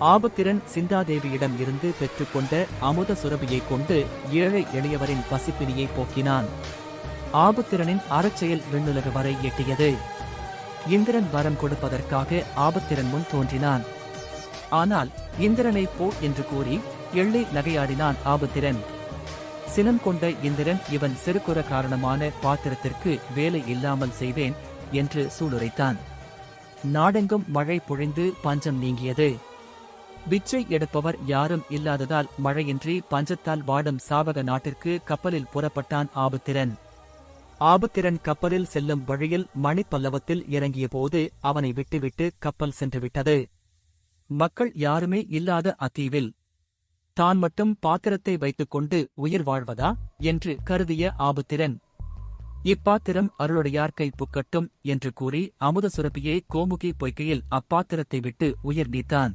ஆபத்திரன் சிந்தாதேவியிடம் இருந்து பெற்றுக்கொண்ட அமுத சுரபியை கொண்டு ஏழை எளியவரின் பசிப்பினியை போக்கினான். ஆபத்திரனின் அறச்செயல் விண்ணுலகு வரை எட்டியது. இந்திரன் வரம் கொடுப்பதற்காக ஆபத்திரன் முன் தோன்றினான். ஆனால் இந்திரனை போ என்று கூறி எள்ளை நகையாடினான் ஆபத்திரன். சினம் கொண்ட இந்திரன் இவன் சிறுகுற காரணமான பாத்திரத்திற்கு வேலை இல்லாமல் செய்வேன் என்று சூளுரைத்தான். நாடெங்கும் மழை பொழிந்து பஞ்சம் நீங்கியது. பிச்சை எடுப்பவர் யாரும் இல்லாததால் மழையின்றி பஞ்சத்தால் வாடும் சாவக நாட்டிற்கு கப்பலில் புறப்பட்டான் ஆபத்திரன். ஆபத்திரன் கப்பலில் செல்லும் வழியில் மணிப்பல்லவத்தில் இறங்கிய போது அவனை விட்டுவிட்டு கப்பல் சென்றுவிட்டது. மக்கள் யாருமே இல்லாத அத்தீவில். தான் மட்டும் பாத்திரத்தை வைத்துக்கொண்டு உயிர் வாழ்வதா? என்று கருதிய ஆபத்திரன். இப்பாத்திரம் அருளுடையார் கை புக்கட்டும் என்று கூறி அமுத சுரப்பியை கோமுகி பொய்க்கையில் அப்பாத்திரத்தை விட்டு உயிர் நீத்தான்.